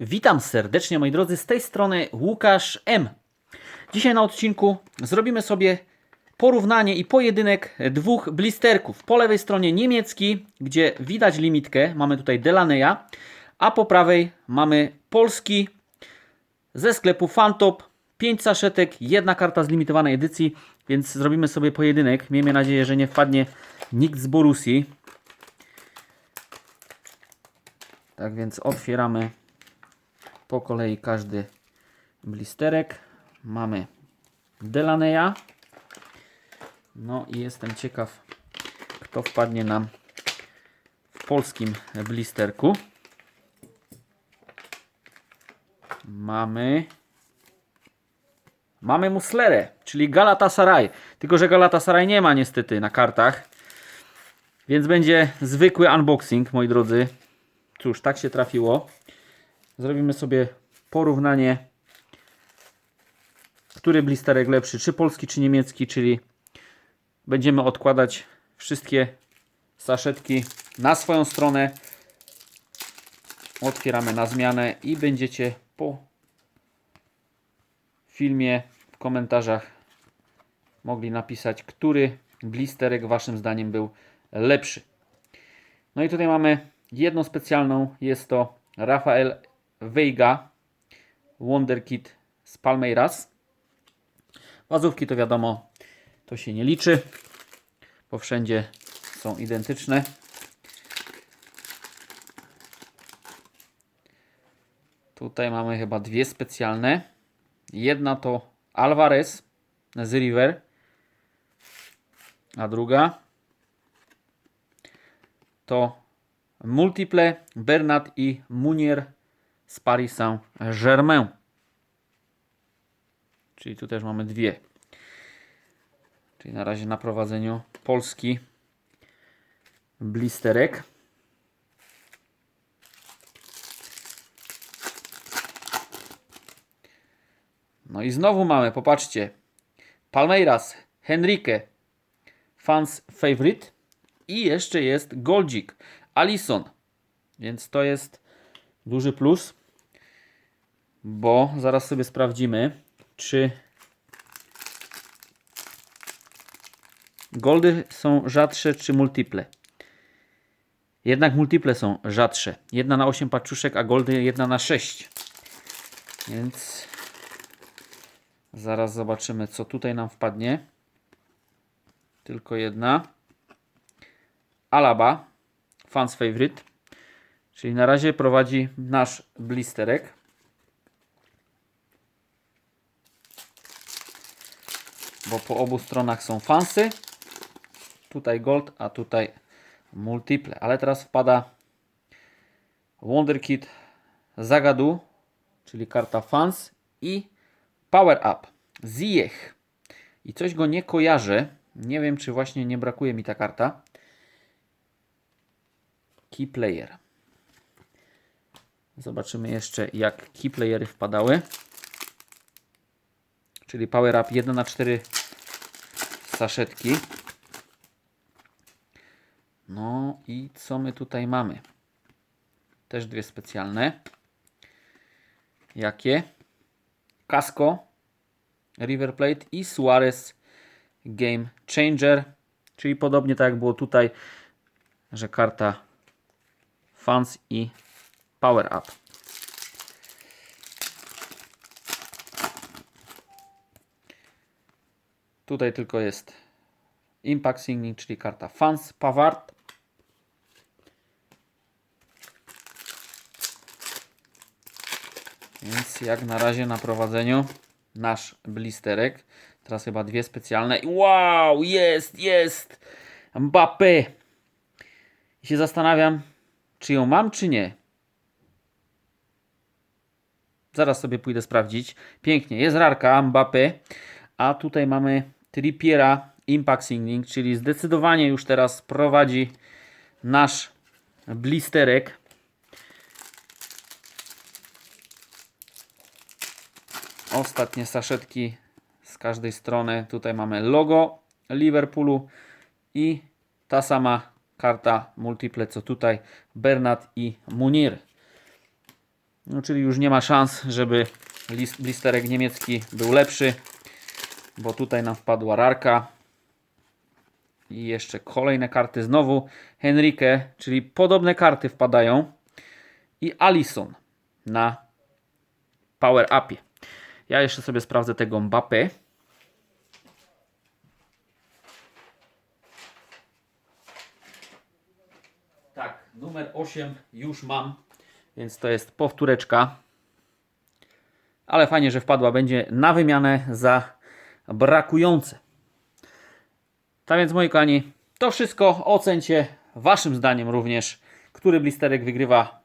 Witam serdecznie moi drodzy, z tej strony Łukasz M. Dzisiaj na odcinku zrobimy sobie porównanie i pojedynek dwóch blisterków. Po lewej stronie niemiecki, gdzie widać limitkę, mamy tutaj Delaneya, a po prawej mamy polski ze sklepu Fantop. 5 saszetek, jedna karta z limitowanej edycji, więc zrobimy sobie pojedynek. Miejmy nadzieję, że nie wpadnie nikt z Borusi. Tak więc otwieramy po kolei każdy blisterek. Mamy Delaneya. No i jestem ciekaw, kto wpadnie nam w polskim blisterku. Mamy Mamy Muslerę, czyli Galatasaray. Tylko, że Galatasaray nie ma niestety na kartach. Więc będzie zwykły unboxing, moi drodzy. Cóż, tak się trafiło. Zrobimy sobie porównanie, który blisterek lepszy, czy polski, czy niemiecki, czyli będziemy odkładać wszystkie saszetki na swoją stronę. Otwieramy na zmianę i będziecie po filmie w komentarzach mogli napisać, który blisterek waszym zdaniem był lepszy. No i tutaj mamy jedną specjalną, jest to Rafael Veiga Wonderkid z Palmeiras. Wazówki to wiadomo, to się nie liczy, bo wszędzie są identyczne. Tutaj mamy chyba dwie specjalne. Jedna to Alvarez z River, a druga to Multiple Bernat i Munier z Paris Saint-Germain. Czyli tu też mamy dwie. Czyli na razie na prowadzeniu polski blisterek. No i znowu mamy, popatrzcie, Palmeiras, Henrique, fans favorite i jeszcze jest Goldzik, Alison. Więc to jest duży plus, bo zaraz sobie sprawdzimy, czy goldy są rzadsze, czy multiple. Jednak multiple są rzadsze. Jedna na 8 paczuszek, a goldy jedna na 6. Więc Zaraz zobaczymy, co tutaj nam wpadnie. Tylko jedna. Alaba, fans favorite. Czyli na razie prowadzi nasz blisterek. Bo po obu stronach są fansy. Tutaj gold, a tutaj multiple. Ale teraz wpada Wonderkid Zagadu, czyli karta fans i Power Up. Ziyech. I coś go nie kojarzę. Nie wiem, czy właśnie nie brakuje mi ta karta. Key Player. Zobaczymy jeszcze, jak key playery wpadały. Czyli Power Up 1 na 4 saszetki. No i co my tutaj mamy? Też dwie specjalne. Jakie? Casco, River Plate i Suarez Game Changer. Czyli podobnie tak jak było tutaj, że karta Fans i Power Up. Tutaj tylko jest Impact Signing, czyli karta Fans Pavard. Więc jak na razie na prowadzeniu nasz blisterek. Teraz chyba dwie specjalne. Wow, jest, jest! Mbappé. I się zastanawiam, czy ją mam, czy nie. Zaraz sobie pójdę sprawdzić. Pięknie, jest rarka Mbappé. A tutaj mamy Trippiera Impact Signing, czyli zdecydowanie już teraz prowadzi nasz blisterek. Ostatnie saszetki z każdej strony. Tutaj mamy logo Liverpoolu i ta sama karta multiple co tutaj Bernat i Munir. No, czyli już nie ma szans, żeby list, blisterek niemiecki był lepszy, bo tutaj nam wpadła rarka. I jeszcze kolejne karty znowu. Henrique, czyli podobne karty wpadają. I Alison na Power Upie. Ja jeszcze sobie sprawdzę tego Mbappé. Tak, numer 8 już mam, więc to jest powtóreczka. Ale fajnie, że wpadła. Będzie na wymianę za brakujące. Tak więc, moi kochani, to wszystko. Ocencie Waszym zdaniem również, który blisterek wygrywa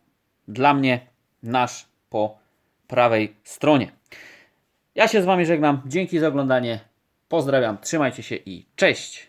dla mnie nasz po prawej stronie. Ja się z Wami żegnam. Dzięki za oglądanie. Pozdrawiam, trzymajcie się i cześć.